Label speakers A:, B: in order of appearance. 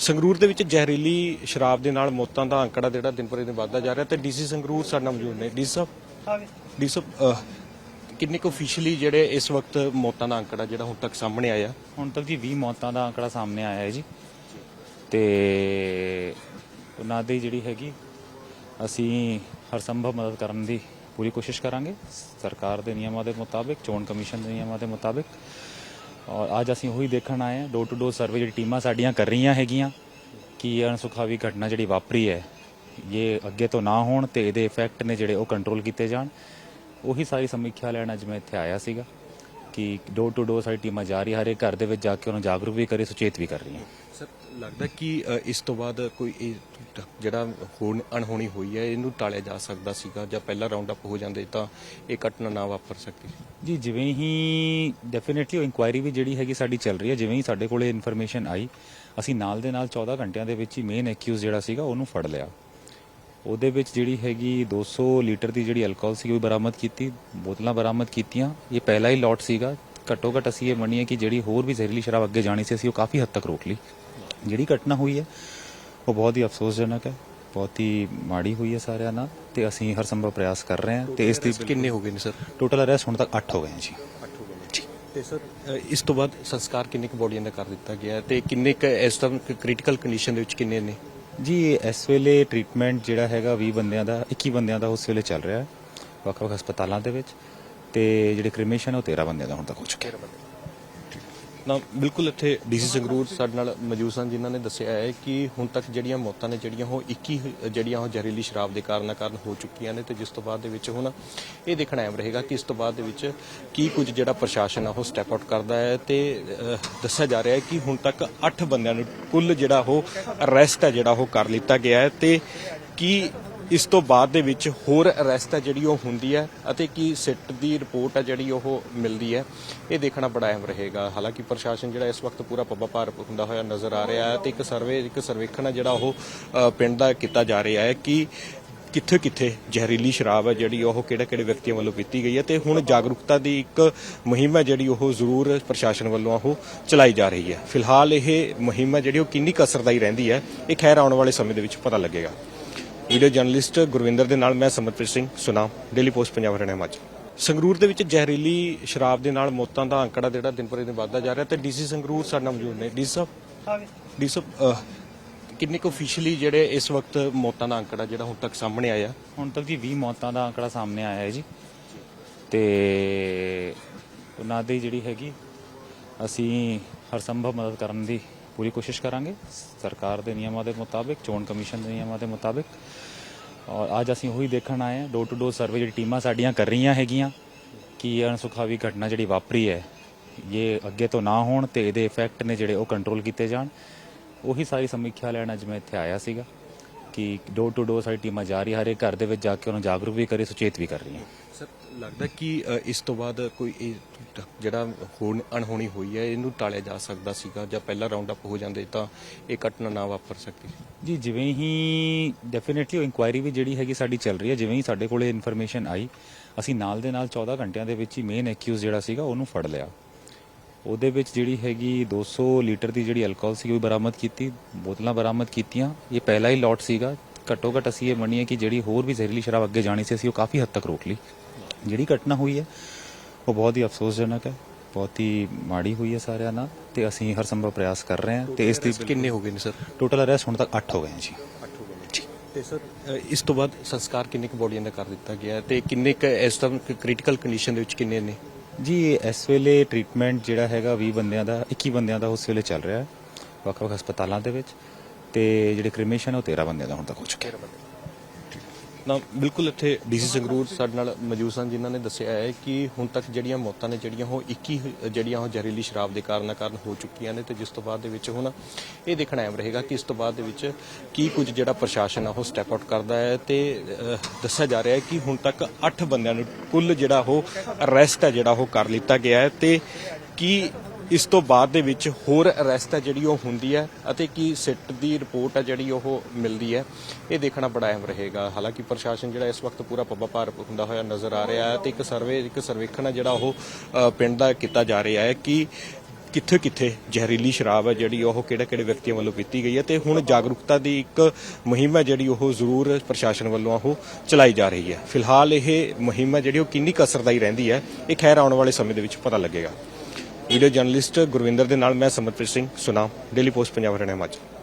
A: ਸੰਗਰੂਰ ਦੇ ਵਿੱਚ ਜ਼ਹਿਰੀਲੀ ਸ਼ਰਾਬ ਦੇ ਨਾਲ ਮੌਤਾਂ ਦਾ ਅੰਕੜਾ ਜਿਹੜਾ ਦਿਨ ਪਰ ਦਿਨ ਵੱਧਦਾ ਜਾ ਰਿਹਾ ਤੇ ਡੀਸੀ ਸੰਗਰੂਰ ਸਾਡੇ ਨਾਲ ਮੌਜੂਦ ਨੇ। ਡੀਸੀ ਸਾਹਿਬ? ਡੀਸੀ ਸਾਹਿਬ ਕਿੰਨੇ ਕੁ ਅਫੀਸ਼ੀਅਲੀ ਜਿਹੜੇ ਇਸ ਵਕਤ ਮੌਤਾਂ ਦਾ ਅੰਕੜਾ ਜਿਹੜਾ ਹੁਣ ਤੱਕ ਸਾਹਮਣੇ ਆਇਆ?
B: ਹੁਣ ਤੱਕ ਜੀ 20 ਮੌਤਾਂ ਦਾ ਅੰਕੜਾ ਸਾਹਮਣੇ ਆਇਆ ਹੈ ਜੀ। ਤੇ ਉਹਨਾਂ ਦੀ ਜਿਹੜੀ ਹੈਗੀ, ਅਸੀਂ ਹਰ ਸੰਭਵ ਮਦਦ ਕਰਨ ਦੀ ਪੂਰੀ ਕੋਸ਼ਿਸ਼ ਕਰਾਂਗੇ। ਸਰਕਾਰ ਦੇ ਨਿਯਮਾਂ ਦੇ ਮੁਤਾਬਿਕ, ਚੋਣ ਕਮਿਸ਼ਨ ਦੇ ਨਿਯਮਾਂ ਦੇ ਮੁਤਾਬਿਕ। ਔਰ ਅੱਜ ਅਸੀਂ ਉਹੀ ਦੇਖਣ ਆਏ ਹਾਂ ਡੋਰ ਟੂ ਡੋਰ ਸਰਵੇ ਜਿਹੜੀ ਟੀਮਾਂ ਸਾਡੀਆਂ ਕਰ ਰਹੀਆਂ ਹੈਗੀਆਂ, ਕਿ ਇਹ ਅਣਸੁਖਾਵੀ ਘਟਨਾ ਜਿਹੜੀ ਵਾਪਰੀ ਹੈ, ਇਹ ਅੱਗੇ ਤੋਂ ਨਾ ਹੋਣ ਤੇ ਇਹਦੇ ਇਫੈਕਟ ਨੇ ਜਿਹੜੇ ਉਹ ਕੰਟਰੋਲ ਕੀਤੇ ਜਾਣ। ਉਹੀ ਸਾਰੀ ਸਮੀਖਿਆ ਲੈਣ ਅੱਜ ਮੈਂ ਇੱਥੇ ਆਇਆ ਸੀਗਾ। ਕਿ ਡੋਰ ਟੂ ਡੋਰ ਸਾਡੀ ਟੀਮਾਂ ਜਾ ਰਹੀ ਹਰੇ ਘਰ ਦੇ ਵਿੱਚ ਜਾ ਕੇ ਉਹਨੂੰ ਜਾਗਰੂਕ ਵੀ ਕਰੇ ਸੁਚੇਤ ਵੀ ਕਰ ਰਹੀਆਂ
A: ਸਰ ਲੱਗਦਾ ਕਿ ਅ, ਇਸ ਤੋਂ ਬਾਅਦ ਕੋਈ ਇਹ ਜਿਹੜਾ ਹੋਣ ਅਣਹੋਣੀ ਹੋਈ ਹੈ ਇਹਨੂੰ ਟਾਲਿਆ ਜਾ ਸਕਦਾ ਸੀਗਾ ਜਾਂ ਪਹਿਲਾ ਰਾਉਂਡ ਅਪ ਹੋ ਜਾਂਦੇ ਤਾਂ ਇਹ ਘਟਨਾ ਨਾ ਵਾਪਰ ਸਕਦੀ?
B: ਜੀ ਜਿਵੇਂ ਹੀ ਡੈਫੀਨਿਟਲੀ ਇਨਕੁਆਇਰੀ ਵੀ ਜਿਹੜੀ ਹੈਗੀ ਸਾਡੀ ਚੱਲ ਰਹੀ ਹੈ ਜਿਵੇਂ ਹੀ ਸਾਡੇ ਕੋਲੇ ਇਨਫੋਰਮੇਸ਼ਨ ਆਈ ਅਸੀਂ ਨਾਲ ਦੇ ਨਾਲ 14 ਘੰਟਿਆਂ ਦੇ ਵਿੱਚ ਹੀ ਮੇਨ ਐਕਿਊਜ਼ ਜਿਹੜਾ ਸੀਗਾ ਉਹਨੂੰ ਫੜ ਲਿਆ। ਉਹਦੇ ਵਿੱਚ ਜਿਹੜੀ ਹੈਗੀ 200 ਲੀਟਰ ਦੀ ਜਿਹੜੀ ਅਲਕੋਹਲ ਸੀ ਉਹ ਵੀ ਬਰਾਮਦ ਕੀਤੀ ਬੋਤਲਾਂ ਬਰਾਮਦ ਕੀਤੀਆਂ। ਇਹ ਪਹਿਲਾ ਹੀ ਲੋਟ ਸੀਗਾ। ਘੱਟੋ ਘੱਟ ਅਸੀਂ ਇਹ ਮੰਨੀਏ ਕਿ ਜਿਹੜੀ ਹੋਰ ਵੀ ਜ਼ਹਿਰੀਲੀ ਸ਼ਰਾਬ ਅੱਗੇ ਜਾਣੀ ਸੀ ਅਸੀਂ ਉਹ ਕਾਫੀ ਹੱਦ ਤੱਕ ਰੋਕ ਲਈ। ਜਿਹੜੀ ਘਟਨਾ ਹੋਈ ਹੈ ਉਹ ਬਹੁਤ ਹੀ ਅਫਸੋਸਜਨਕ ਹੈ। ਬਹੁਤ ਹੀ ਮਾੜੀ ਹੋਈ ਹੈ ਸਾਰਿਆਂ ਨਾਲ ਤੇ ਅਸੀਂ ਹਰ ਸੰਭਵ ਪ੍ਰਯਾਸ ਕਰ ਰਹੇ ਹਾਂ ਤੇ ਇਸ ਦੀ
A: ਕਿੰਨੇ ਹੋ ਗਏ ਨੇ ਸਰ
B: ਟੋਟਲ ਅਰੈਸਟ ਹੁਣ ਤੱਕ 8 ਹੋ ਗਏ ਹੈ ਜੀ।
A: ਤੇ ਸਰ ਇਸ ਤੋਂ ਬਾਅਦ ਸੰਸਕਾਰ ਕਿੰਨੇ ਕੁ ਬੋਡੀਆਂ ਦਾ ਕਰ ਦਿੱਤਾ ਗਿਆ ਤੇ ਕਿੰਨੇ ਕੁ ਇਸ ਟਾਈਮ ਕ੍ਰਿਟੀਕਲ ਕੰਡੀਸ਼ਨ ਦੇ ਵਿੱਚ ਕਿੰਨੇ ਨੇ?
B: ਜੀ, ਇਸ ਵੇਲੇ ਟ੍ਰੀਟਮੈਂਟ ਜਿਹੜਾ ਹੈਗਾ 20 ਬੰਦਿਆਂ ਦਾ 21 ਬੰਦਿਆਂ ਦਾ ਉਸ ਵੇਲੇ ਚੱਲ ਰਿਹਾ ਹੈ। ਵੱਖ-ਵੱਖ ਹਸਪਤਾਲਾਂ ਦੇ ਵਿੱਚ ਤੇ ਜਿਹੜੇ ਕ੍ਰਿਮੇਸ਼ਨ ਉਹ 13 ਬੰਦਿਆਂ ਦਾ ਹੁਣ ਤੱਕ ਹੋ ਚੁੱਕਿਆ ਹੈ।
A: ਤਾਂ ਬਿਲਕੁਲ ਇੱਥੇ ਡੀਸੀ ਸੰਗਰੂਰ ਸਾਡੇ ਨਾਲ ਮੌਜੂਦ ਸਨ, ਜਿਨ੍ਹਾਂ ਨੇ ਦੱਸਿਆ ਹੈ ਕਿ ਹੁਣ ਤੱਕ ਜਿਹੜੀਆਂ ਮੌਤਾਂ ਨੇ, ਜਿਹੜੀਆਂ ਉਹ 21 ਜਿਹੜੀਆਂ ਉਹ ਜ਼ਹਿਰੀਲੀ ਸ਼ਰਾਬ ਦੇ ਕਾਰਨ ਕਾਰਨ ਹੋ ਚੁੱਕੀਆਂ ਨੇ ਤੇ ਜਿਸ ਤੋਂ ਬਾਅਦ ਦੇ ਵਿੱਚ ਹੁਣ ਇਹ ਦੇਖਣਾ ਅਹਿਮ ਰਹੇਗਾ ਕਿ ਇਸ ਤੋਂ ਬਾਅਦ ਦੇ ਵਿੱਚ ਕੀ ਕੁਝ ਜਿਹੜਾ ਪ੍ਰਸ਼ਾਸਨ ਆ ਉਹ ਸਟੈਪ ਆਊਟ ਕਰਦਾ ਹੈ ਤੇ ਦੱਸਿਆ ਜਾ ਰਿਹਾ ਹੈ ਕਿ ਹੁਣ ਤੱਕ 8 ਬੰਦਿਆਂ ਨੂੰ ਕੁੱਲ ਜਿਹੜਾ ਉਹ ਅਰੈਸਟ ਹੈ, ਜਿਹੜਾ ਉਹ ਕਰ ਲਿੱਤਾ ਗਿਆ ਹੈ ਤੇ ਕੀ ਇਸ ਤੋਂ ਬਾਅਦ ਦੇ ਵਿੱਚ ਹੋਰ ਅਰੈਸਟ ਹੈ ਜਿਹੜੀ ਉਹ ਹੁੰਦੀ ਹੈ ਅਤੇ ਕੀ ਸਿੱਟ ਦੀ ਰਿਪੋਰਟ ਹੈ ਜਿਹੜੀ ਉਹ ਮਿਲਦੀ ਹੈ, ਇਹ ਦੇਖਣਾ ਬੜਾ ਅਹਿਮ ਰਹੇਗਾ। ਹਾਲਾਂਕਿ ਪ੍ਰਸ਼ਾਸਨ ਜਿਹੜਾ ਇਸ ਵਕਤ ਪੂਰਾ ਪੱਬਾ ਭਾਰ ਹੁੰਦਾ ਹੋਇਆ ਨਜ਼ਰ ਆ ਰਿਹਾ ਹੈ ਤੇ ਇੱਕ ਸਰਵੇ, ਇੱਕ ਸਰਵੇਖਣ ਹੈ ਜਿਹੜਾ ਉਹ ਪਿੰਡ ਦਾ ਕੀਤਾ ਜਾ ਰਿਹਾ ਹੈ ਕਿ ਕਿੱਥੇ ਕਿੱਥੇ ਜ਼ਹਿਰੀਲੀ ਸ਼ਰਾਬ ਹੈ ਜਿਹੜੀ ਉਹ ਕਿਹੜੇ ਕਿਹੜੇ ਵਿਅਕਤੀਆਂ ਵੱਲੋਂ ਪੀਤੀ ਗਈ ਹੈ ਤੇ ਹੁਣ ਜਾਗਰੂਕਤਾ ਦੀ ਇੱਕ ਮੁਹਿੰਮ ਹੈ ਜਿਹੜੀ ਉਹ ਜ਼ਰੂਰ ਪ੍ਰਸ਼ਾਸਨ ਵੱਲੋਂ ਉਹ ਚਲਾਈ ਜਾ ਰਹੀ ਹੈ। ਫਿਲਹਾਲ ਇਹ ਮੁਹਿੰਮ ਹੈ ਜਿਹੜੀ ਉਹ ਕਿੰਨੀ ਕੁ ਅਸਰਦਾਈ ਰਹਿੰਦੀ ਹੈ, ਇਹ ਖੈਰ ਆਉਣ ਵਾਲੇ ਸਮੇਂ ਦੇ ਵਿੱਚ ਪਤਾ ਲੱਗੇਗਾ। ਵੀਡੀਓ ਜਰਨਲਿਸਟ ਗੁਰਵਿੰਦਰ ਦੇ ਨਾਲ ਮੈਂ ਸਮਰਪ੍ਰੀਤ ਸਿੰਘ ਸੁਨਾਮ ਡੇਲੀ ਪੋਸਟ ਪੰਜਾਬ ਹਰਿਆਣਾ ਹਿਮਾਚਲ। ਸੰਗਰੂਰ ਦੇ ਵਿੱਚ ਜ਼ਹਿਰੀਲੀ ਸ਼ਰਾਬ ਦੇ ਨਾਲ ਮੌਤਾਂ ਦਾ ਅੰਕੜਾ ਜਿਹੜਾ ਦਿਨ ਪਰ ਦਿਨ ਵੱਧਦਾ ਜਾ ਰਿਹਾ ਤੇ ਡੀਸੀ ਸੰਗਰੂਰ ਸਾਡੇ ਨਾਲ ਮੌਜੂਦ ਨੇ। ਡੀਸੀ ਸਾਹਿਬ? ਡੀਸੀ ਸਾਹਿਬ ਅਹ, ਕਿੰਨੇ ਕੁ ਅਫੀਸ਼ੀਅਲੀ ਜਿਹੜੇ ਇਸ ਵਕਤ ਮੌਤਾਂ ਦਾ ਅੰਕੜਾ ਜਿਹੜਾ ਹੁਣ ਤੱਕ ਸਾਹਮਣੇ ਆਇਆ?
B: ਹੁਣ ਤੱਕ ਜੀ 20 ਮੌਤਾਂ ਦਾ ਅੰਕੜਾ ਸਾਹਮਣੇ ਆਇਆ ਹੈ ਜੀ। ਤੇ ਉਹਨਾਂ ਦੀ ਜਿਹੜੀ ਹੈਗੀ ਅਸੀਂ ਹਰ ਸੰਭਵ ਮਦਦ ਕਰਨ ਦੀ ਪੂਰੀ ਕੋਸ਼ਿਸ਼ ਕਰਾਂਗੇ। ਸਰਕਾਰ ਦੇ ਨਿਯਮਾਂ ਦੇ ਮੁਤਾਬਿਕ, ਚੋਣ ਕਮਿਸ਼ਨ ਦੇ ਨਿਯਮਾਂ ਦੇ ਮੁਤਾਬਿਕ। ਔਰ ਅੱਜ ਅਸੀਂ ਉਹੀ ਦੇਖਣ ਆਏ ਹਾਂ ਡੋਰ ਟੂ ਡੋਰ ਸਰਵੇ ਜਿਹੜੀ ਟੀਮਾਂ ਸਾਡੀਆਂ ਕਰ ਰਹੀਆਂ ਹੈਗੀਆਂ, ਕਿ ਇਹ ਅਣਸੁਖਾਵੀ ਘਟਨਾ ਜਿਹੜੀ ਵਾਪਰੀ ਹੈ, ਇਹ ਅੱਗੇ ਤੋਂ ਨਾ ਹੋਣ ਤੇ ਇਹਦੇ ਇਫੈਕਟ ਨੇ ਜਿਹੜੇ ਉਹ ਕੰਟਰੋਲ ਕੀਤੇ ਜਾਣ। ਉਹੀ ਸਾਰੀ ਸਮੀਖਿਆ ਲੈਣ ਅੱਜ ਮੈਂ ਇੱਥੇ ਆਇਆ ਸੀਗਾ ਕਿ ਡੋਰ ਟੂ ਡੋਰ ਸਾਡੀ ਟੀਮਾਂ ਜਾ ਰਹੀ, ਹਰੇ ਘਰ ਦੇ ਵਿੱਚ ਜਾ ਕੇ ਉਹਨੂੰ ਜਾਗਰੂਕ ਵੀ ਕਰੇ, ਸੁਚੇਤ ਵੀ ਕਰ ਰਹੀਆਂ।
A: ਸਰ ਲੱਗਦਾ ਕਿ ਅ, ਇਸ ਤੋਂ ਬਾਅਦ ਕੋਈ ਇਹ ਜਿਹੜਾ ਹੋਣ ਅਣਹੋਣੀ ਹੋਈ ਹੈ ਇਹਨੂੰ ਟਾਲਿਆ ਜਾ ਸਕਦਾ ਸੀਗਾ ਜਾਂ ਪਹਿਲਾਂ ਰਾਉਂਡ ਅਪ ਹੋ ਜਾਂਦੇ ਤਾਂ ਇਹ ਘਟਨਾ ਨਾ ਵਾਪਰ ਸਕਦੀ
B: ਜੀ ਜਿਵੇਂ ਹੀ ਡੈਫੀਨਿਟਲੀ ਇਨਕੁਆਇਰੀ ਵੀ ਜਿਹੜੀ ਹੈਗੀ ਸਾਡੀ ਚੱਲ ਰਹੀ ਹੈ ਜਿਵੇਂ ਹੀ ਸਾਡੇ ਕੋਲੇ ਇਨਫੋਰਮੇਸ਼ਨ ਆਈ ਅਸੀਂ ਨਾਲ ਦੇ ਨਾਲ 14 ਘੰਟਿਆਂ ਦੇ ਵਿੱਚ ਹੀ ਮੇਨ ਐਕਿਊਜ਼ ਜਿਹੜਾ ਸੀਗਾ ਉਹਨੂੰ ਫੜ ਲਿਆ। ਉਹਦੇ ਵਿੱਚ ਜਿਹੜੀ ਹੈਗੀ 200 ਲੀਟਰ ਦੀ ਜਿਹੜੀ ਅਲਕੋਹਲ ਸੀ ਉਹ ਵੀ ਬਰਾਮਦ ਕੀਤੀ ਬੋਤਲਾਂ ਬਰਾਮਦ ਕੀਤੀਆਂ। ਇਹ ਪਹਿਲਾ ਹੀ ਲੋਟ ਸੀਗਾ। ਘੱਟੋ ਘੱਟ ਅਸੀਂ ਇਹ ਮੰਨੀਏ ਕਿ ਜਿਹੜੀ ਹੋਰ ਵੀ ਜ਼ਹਿਰੀਲੀ ਸ਼ਰਾਬ ਅੱਗੇ ਜਾਣੀ ਸੀ ਅਸੀਂ ਉਹ ਕਾਫੀ ਹੱਦ ਤੱਕ ਰੋਕ ਲਈ। ਜਿਹੜੀ ਘਟਨਾ ਹੋਈ ਹੈ ਉਹ ਬਹੁਤ ਹੀ ਅਫਸੋਸਜਨਕ ਹੈ ਬਹੁਤ ਹੀ ਮਾੜੀ ਹੋਈ ਹੈ ਸਾਰਿਆਂ ਨਾਲ ਤੇ ਅਸੀਂ ਹਰ ਸੰਭਵ ਪ੍ਰਯਾਸ ਕਰ ਰਹੇ ਹਾਂ ਤੇ ਇਸ ਦੀ
A: ਕਿੰਨੇ ਹੋ ਗਏ ਨੇ ਸਰ?
B: ਟੋਟਲ ਅਰੈਸਟ ਹੁਣ ਤੱਕ 8 ਹੋ ਗਏ ਹੈ ਜੀ।
A: ਤੇ ਸਰ ਇਸ ਤੋਂ ਬਾਅਦ ਸੰਸਕਾਰ ਕਿੰਨੇ ਕੁ ਬੋਡੀਆਂ ਦਾ ਕਰ ਦਿੱਤਾ ਗਿਆ ਤੇ ਕਿੰਨੇ ਕੁ ਇਸ ਟਾਈਮ ਕ੍ਰਿਟੀਕਲ ਕੰਡੀਸ਼ਨ ਦੇ ਵਿੱਚ ਕਿੰਨੇ ਨੇ?
B: ਜੀ ਇਸ ਵੇਲੇ ਟ੍ਰੀਟਮੈਂਟ ਜਿਹੜਾ ਹੈਗਾ 20 ਬੰਦਿਆਂ ਦਾ 21 ਬੰਦਿਆਂ ਦਾ ਉਸ ਵੇਲੇ ਚੱਲ ਰਿਹਾ ਹੈ ਵੱਖ-ਵੱਖ ਹਸਪਤਾਲਾਂ ਦੇ ਵਿੱਚ ਤੇ ਜਿਹੜੇ ਕ੍ਰਿਮੇਸ਼ਨ ਉਹ 13 ਬੰਦਿਆਂ ਦਾ ਹੁਣ ਤੱਕ ਹੋ ਚੁੱਕਿਆ ਹੈ।
A: ਨਾ, ਬਿਲਕੁਲ ਇੱਥੇ ਡੀਸੀ ਸੰਗਰੂਰ ਸਾਡੇ ਨਾਲ ਮੌਜੂਦ ਸਨ, ਜਿਨ੍ਹਾਂ ਨੇ ਦੱਸਿਆ ਹੈ ਕਿ ਹੁਣ ਤੱਕ ਜਿਹੜੀਆਂ ਮੌਤਾਂ ਨੇ, ਜਿਹੜੀਆਂ ਉਹ 21 ਜਿਹੜੀਆਂ ਉਹ ਜ਼ਹਿਰੀਲੀ ਸ਼ਰਾਬ ਦੇ ਕਾਰਨ ਕਾਰਨ ਹੋ ਚੁੱਕੀਆਂ ਨੇ ਤੇ ਜਿਸ ਤੋਂ ਬਾਅਦ ਦੇ ਵਿੱਚ ਹੁਣ ਇਹ ਦੇਖਣਾ ਅਹਿਮ ਰਹੇਗਾ ਕਿ ਇਸ ਤੋਂ ਬਾਅਦ ਦੇ ਵਿੱਚ ਕੀ ਕੁਝ ਜਿਹੜਾ ਪ੍ਰਸ਼ਾਸਨ ਆ, ਉਹ ਸਟੈਪ ਆਊਟ ਕਰਦਾ ਹੈ ਤੇ ਦੱਸਿਆ ਜਾ ਰਿਹਾ ਹੈ ਕਿ ਹੁਣ ਤੱਕ 8 ਬੰਦਿਆਂ ਨੂੰ ਕੁੱਲ ਜਿਹੜਾ ਉਹ ਅਰੈਸਟ ਹੈ ਜਿਹੜਾ ਉਹ ਕਰ ਲਿੱਤਾ ਗਿਆ ਹੈ ਤੇ ਕੀ ਇਸ ਤੋਂ ਬਾਅਦ ਦੇ ਵਿੱਚ ਹੋਰ ਅਰੈਸਟ ਹੈ ਜਿਹੜੀ ਉਹ ਹੁੰਦੀ ਹੈ ਅਤੇ ਕੀ ਸਿੱਟ ਦੀ ਰਿਪੋਰਟ ਹੈ ਜਿਹੜੀ ਉਹ ਮਿਲਦੀ ਹੈ, ਇਹ ਦੇਖਣਾ ਬੜਾ ਅਹਿਮ ਰਹੇਗਾ। ਹਾਲਾਂਕਿ ਪ੍ਰਸ਼ਾਸਨ ਜਿਹੜਾ ਇਸ ਵਕਤ ਪੂਰਾ ਪੱਬਾ ਭਾਰ ਹੁੰਦਾ ਹੋਇਆ ਨਜ਼ਰ ਆ ਰਿਹਾ ਹੈ ਤੇ ਇੱਕ ਸਰਵੇ, ਇੱਕ ਸਰਵੇਖਣ ਹੈ ਜਿਹੜਾ ਉਹ ਪਿੰਡ ਦਾ ਕੀਤਾ ਜਾ ਰਿਹਾ ਹੈ ਕਿ ਕਿੱਥੇ ਕਿੱਥੇ ਜ਼ਹਿਰੀਲੀ ਸ਼ਰਾਬ ਹੈ ਜਿਹੜੀ ਉਹ ਕਿਹੜੇ ਕਿਹੜੇ ਵਿਅਕਤੀਆਂ ਵੱਲੋਂ ਪੀਤੀ ਗਈ ਹੈ ਤੇ ਹੁਣ ਜਾਗਰੂਕਤਾ ਦੀ ਇੱਕ ਮੁਹਿੰਮ ਹੈ ਜਿਹੜੀ ਉਹ ਜ਼ਰੂਰ ਪ੍ਰਸ਼ਾਸਨ ਵੱਲੋਂ ਉਹ ਚਲਾਈ ਜਾ ਰਹੀ ਹੈ। ਫਿਲਹਾਲ ਇਹ ਮੁਹਿੰਮ ਹੈ ਜਿਹੜੀ ਉਹ ਕਿੰਨੀ ਕਸਰਦਾਈ ਰਹਿੰਦੀ ਹੈ, ਇਹ ਖੈਰ ਆਉਣ ਵਾਲੇ ਸਮੇਂ ਦੇ ਵਿੱਚ ਪਤਾ ਲੱਗੇਗਾ। ਵੀਡੀਓ ਜਰਨਲਿਸਟ ਗੁਰਵਿੰਦਰ ਦੇ ਨਾਲ ਮੈਂ ਸਮਰਪ੍ਰੀਤ ਸਿੰਘ ਸੁਨਾਮ ਡੇਲੀ ਪੋਸਟ ਪੰਜਾਬ ਹਰਿਆਣਾ ਹਿਮਾਚਲ।